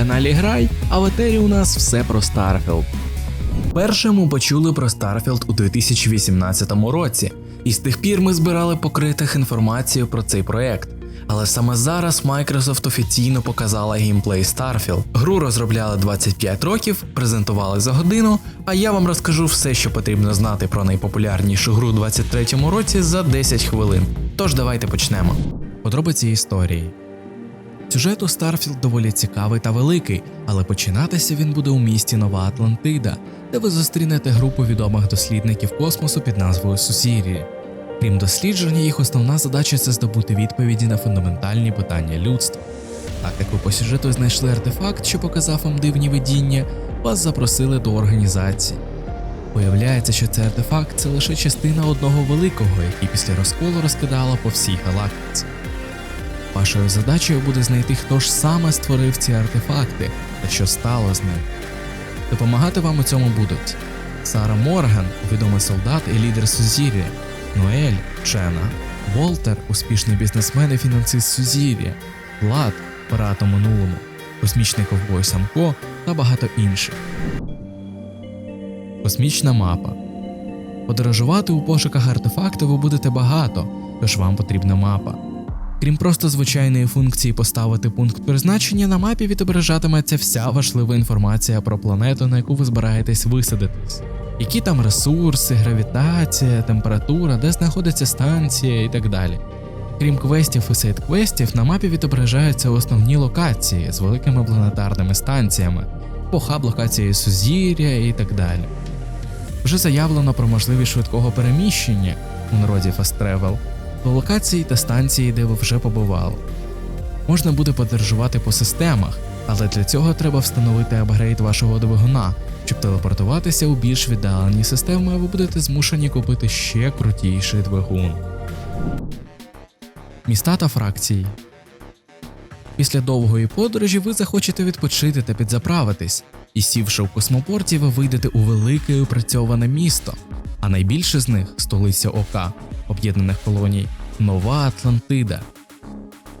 каналі Грай, а в етері у нас все про Starfield. Першому почули про Starfield у 2018 році, і з тих пір ми збирали покритих інформацію про цей проект. Але саме зараз Microsoft офіційно показала геймплей Starfield. Гру розробляли 25 років, презентували за годину, а я вам розкажу все, що потрібно знати про найпопулярнішу гру у 23-му році за 10 хвилин. Тож давайте почнемо. Подробиці історії. Сюжет у Старфілд доволі цікавий та великий, але починатися він буде у місті Нова Атлантида, де ви зустрінете групу відомих дослідників космосу під назвою Сусірі. Крім дослідження, їх основна задача це здобути відповіді на фундаментальні питання людства. Так як ви по сюжету знайшли артефакт, що показав вам дивні видіння, вас запросили до організації. Виявляється, що цей артефакт це лише частина одного великого, який після розколу розкидала по всій галактиці. Вашою задачею буде знайти, хто ж саме створив ці артефакти та що стало з ним. Допомагати вам у цьому будуть Сара Морган, відомий солдат і лідер Сузір'я, Ноель Чена, Волтер, успішний бізнесмен і фінансист Сузір'я, Влад, пират у минулому, космічний ковбой Самко та багато інших. Космічна мапа. Подорожувати у пошуках артефакту ви будете багато, тож вам потрібна мапа. Крім просто звичайної функції поставити пункт призначення, на мапі відображатиметься вся важлива інформація про планету, на яку ви збираєтесь висадитись. Які там ресурси, гравітація, температура, де знаходиться станція і так далі. Крім квестів і сейд-квестів, на мапі відображаються основні локації з великими планетарними станціями, похаб локації Сузір'я і так далі. Вже заявлено про можливість швидкого переміщення у народі Fast Travel до локації та станції, де ви вже побували. Можна буде подорожувати по системах, але для цього треба встановити апгрейд вашого двигуна, щоб телепортуватися у більш віддалені системи, ви будете змушені купити ще крутіший двигун. Міста та фракції. Після довгої подорожі ви захочете відпочити та підзаправитись, і сівши в космопорті, ви вийдете у велике опрацьоване місто, а найбільше з них столиця ОК, об'єднаних колоній, Нова Атлантида.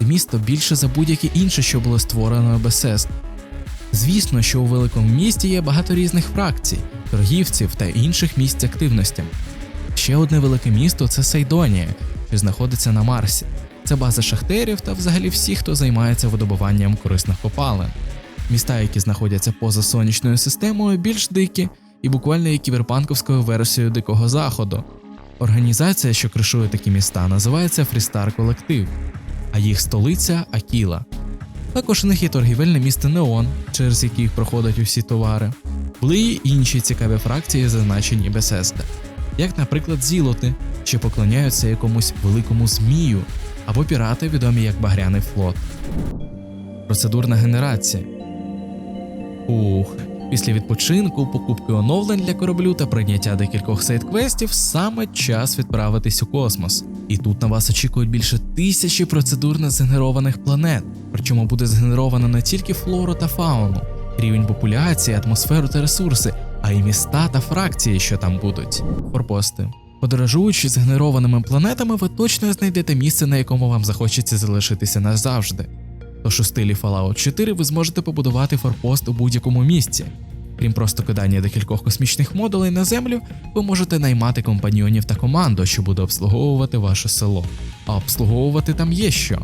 Місто більше за будь-яке інше, що було створено Bethesda. Звісно, що у великому місті є багато різних фракцій, торгівців та інших місць активності. Ще одне велике місто це Сейдонія, що знаходиться на Марсі. Це база шахтерів та взагалі всіх, хто займається видобуванням корисних копалин. Міста, які знаходяться поза сонячною системою, більш дикі і буквально є кіберпанковською версією Дикого Заходу. Організація, що кришує такі міста, називається Фрістар Колектив, а їх столиця Акіла. Також у них є торгівельне місто Неон, через яких проходять усі товари. Були й інші цікаві фракції, зазначені Бесеста, як, наприклад, зілоти, що поклоняються якомусь великому змію, або пірати, відомі як Багряний флот. Процедурна генерація. Ух, після відпочинку, покупки оновлень для кораблю та прийняття декількох сейд-квестів саме час відправитись у космос. І тут на вас очікують більше тисячі процедурно згенерованих планет, причому буде згенеровано не тільки флору та фауну, рівень популяції, атмосферу та ресурси, а й міста та фракції, що там будуть. Форпости. Подорожуючи з генерованими планетами, ви точно знайдете місце, на якому вам захочеться залишитися назавжди. Тож у стилі Fallout 4 ви зможете побудувати форпост у будь-якому місці. Крім просто кидання декількох космічних модулей на землю, ви можете наймати компаньйонів та команду, що буде обслуговувати ваше село. А обслуговувати там є що.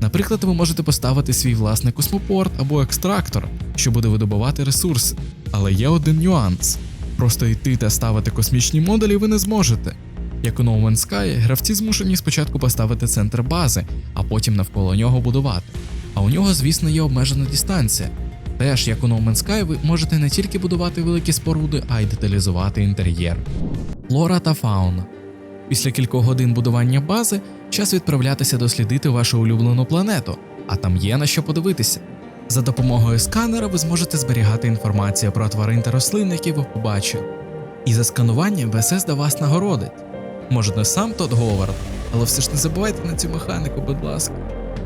Наприклад, ви можете поставити свій власний космопорт або екстрактор, що буде видобувати ресурси. Але є один нюанс: просто йти та ставити космічні модулі ви не зможете. Як у No Man's Sky, гравці змушені спочатку поставити центр бази, а потім навколо нього будувати. А у нього, звісно, є обмежена дистанція. Теж, як у No Man's Sky, ви можете не тільки будувати великі споруди, а й деталізувати інтер'єр. Флора та фауна. Після кількох годин будування бази час відправлятися дослідити вашу улюблену планету, а там є на що подивитися. За допомогою сканера ви зможете зберігати інформацію про тварин та рослин, які ви побачили. І за скануванням Bethesda вас нагородить. Може, не сам Тодд Говард, але все ж не забувайте на цю механику, будь ласка.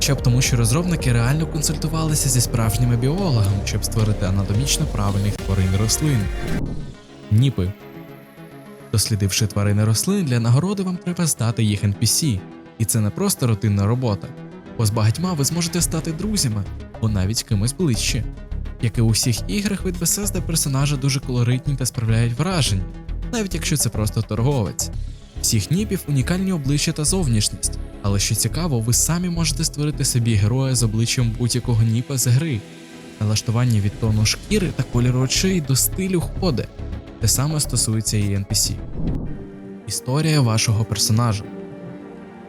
Щоб тому, що розробники реально консультувалися зі справжніми біологами, щоб створити анатомічно правильних тварин рослин. Ніпи. Дослідивши тварини рослин, для нагороди вам треба здати їх NPC, і це не просто рутинна робота, бо з багатьма ви зможете стати друзями, або навіть кимось ближче. Як і у всіх іграх від Bethesda персонажі дуже колоритні та справляють враження, навіть якщо це просто торговець. Всіх ніпів унікальні обличчя та зовнішність, але що цікаво, ви самі можете створити собі героя з обличчям будь-якого ніпа з гри, налаштування від тону шкіри та кольору очей до стилю ходи. Те саме стосується і NPC. Історія вашого персонажа.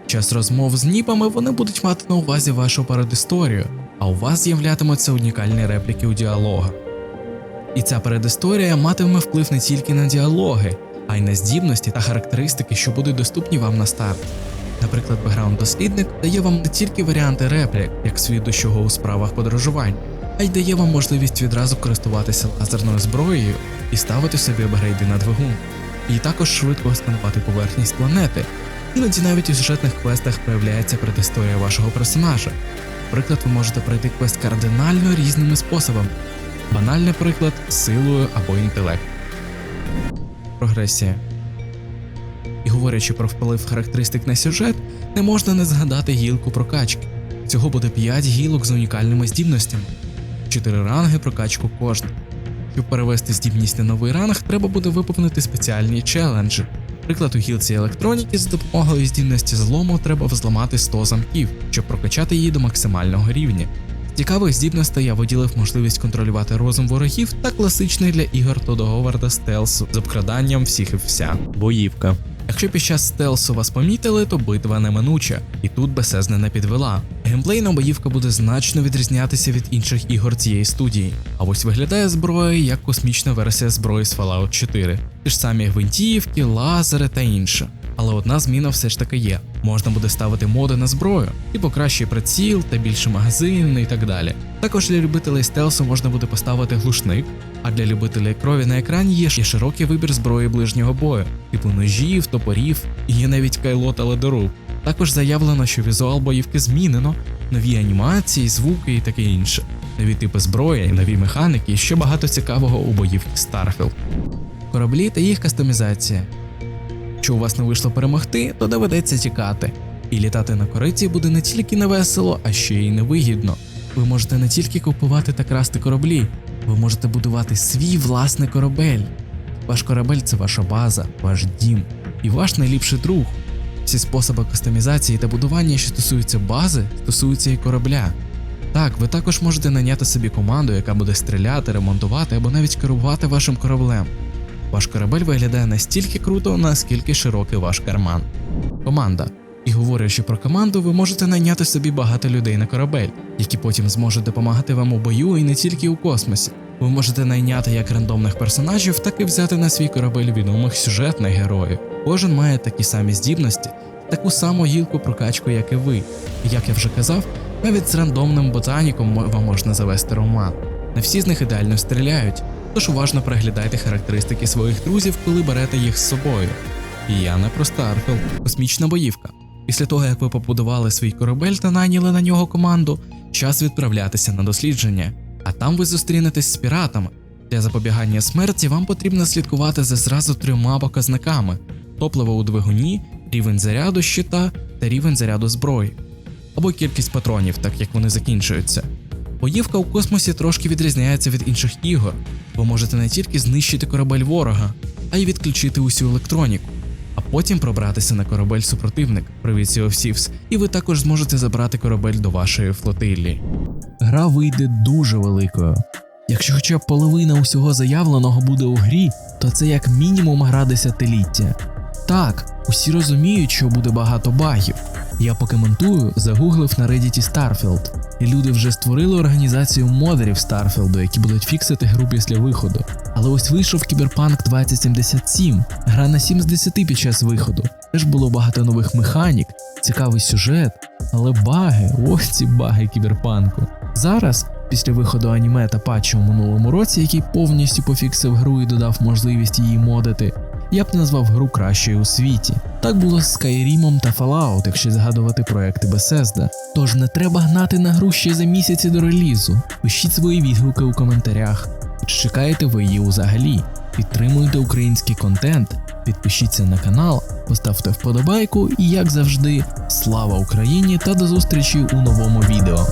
Час розмов з ніпами вони будуть мати на увазі вашу передісторію, а у вас з'являтимуться унікальні репліки у діалогах. І ця передісторія матиме вплив не тільки на діалоги, а й на здібності та характеристики, що будуть доступні вам на старт. Наприклад, бекграунд-дослідник дає вам не тільки варіанти реплік, як свідущого у справах подорожувань, а й дає вам можливість відразу користуватися лазерною зброєю і ставити собі апгрейди на двигун, і також швидко сканувати поверхність планети. Іноді навіть у сюжетних квестах проявляється предісторія вашого персонажа. Наприклад, ви можете пройти квест кардинально різними способами. Банальний приклад силою або інтелект. Прогресія. Говорячи про вплив характеристик на сюжет, не можна не згадати гілку прокачки. Всього буде 5 гілок з унікальними здібностями, 4 ранги прокачку кожна. Щоб перевести здібність на новий ранг, треба буде виповнити спеціальні челенджі. Приклад у гілці електроніки з допомогою здібності злому треба взламати 100 замків, щоб прокачати її до максимального рівня. Цікавих здібностей я виділив можливість контролювати розум ворогів та класичний для ігор Тодо Говарда стелсу з обкраданням всіх і вся. Боївка. Якщо під час стелсу вас помітили, то битва неминуча, і тут Bethesda не підвела. Геймплейна боївка буде значно відрізнятися від інших ігор цієї студії. А ось виглядає зброя як космічна версія зброї з Fallout 4. Ті ж самі гвинтівки, лазери та інше. Але одна зміна все ж таки є: можна буде ставити моди на зброю, типу кращий приціл та більше магазин і так далі. Також для любителей стелсу можна буде поставити глушник, а для любителей крові на екрані є широкий вибір зброї ближнього бою, типу ножів, топорів, і є навіть кайло та ледоруб. Також заявлено, що візуал боївки змінено, нові анімації, звуки і таке інше, нові типи зброї, нові механіки і ще багато цікавого у боївки Starfield. Кораблі та їх кастомізація. Якщо у вас не вийшло перемогти, то доведеться тікати. І літати на кориці буде не тільки не весело, а ще й невигідно. Ви можете не тільки купувати та красти кораблі, ви можете будувати свій власний корабель. Ваш корабель це ваша база, ваш дім і ваш найліпший друг. Всі способи кастомізації та будування, що стосуються бази, стосуються і корабля. Так, ви також можете наняти собі команду, яка буде стріляти, ремонтувати або навіть керувати вашим кораблем. Ваш корабель виглядає настільки круто, наскільки широкий ваш карман. Команда. І говорячи про команду, ви можете найняти собі багато людей на корабель, які потім зможуть допомагати вам у бою і не тільки у космосі. Ви можете найняти як рандомних персонажів, так і взяти на свій корабель відомих сюжетних героїв. Кожен має такі самі здібності, таку саму гілку прокачку, як і ви. І як я вже казав, навіть з рандомним ботаніком вам можна завести роман. Не всі з них ідеально стріляють, тож уважно переглядайте характеристики своїх друзів, коли берете їх з собою. І я не про Starfield, космічна боївка. Після того, як ви побудували свій корабель та найняли на нього команду, час відправлятися на дослідження, а там ви зустрінетесь з піратами. Для запобігання смерті вам потрібно слідкувати за зразу трьома показниками: топливо у двигуні, рівень заряду щита та рівень заряду зброї, або кількість патронів, так як вони закінчуються. Боївка у космосі трошки відрізняється від інших ігор. Ви можете не тільки знищити корабель ворога, а й відключити усю електроніку а потім пробратися на корабель супротивник Привіт Thieves, і ви також зможете забрати корабель до вашої флотилії. Гра вийде дуже великою. Якщо хоча б половина усього заявленого буде у грі, то це як мінімум гра десятиліття. Так, усі розуміють, що буде багато багів. Я покоментую, загуглив на Reddit Starfield, і люди вже створили організацію модерів Starfield, які будуть фіксити гру після виходу. Але ось вийшов Cyberpunk 2077, гра на 7 з 10 під час виходу. Теж було багато нових механік, цікавий сюжет, але баги, ось ці баги кіберпанку. Зараз, після виходу аніме та патчу у минулому році, який повністю пофіксив гру і додав можливість її модити, я б назвав гру кращою у світі. Так було з Skyrim та Fallout, якщо згадувати проекти Bethesda. Тож не треба гнати на гру ще за місяці до релізу. Пишіть свої відгуки у коментарях. Чи чекаєте ви її взагалі? Підтримуйте український контент, підпишіться на канал, поставте вподобайку і, як завжди, слава Україні та до зустрічі у новому відео.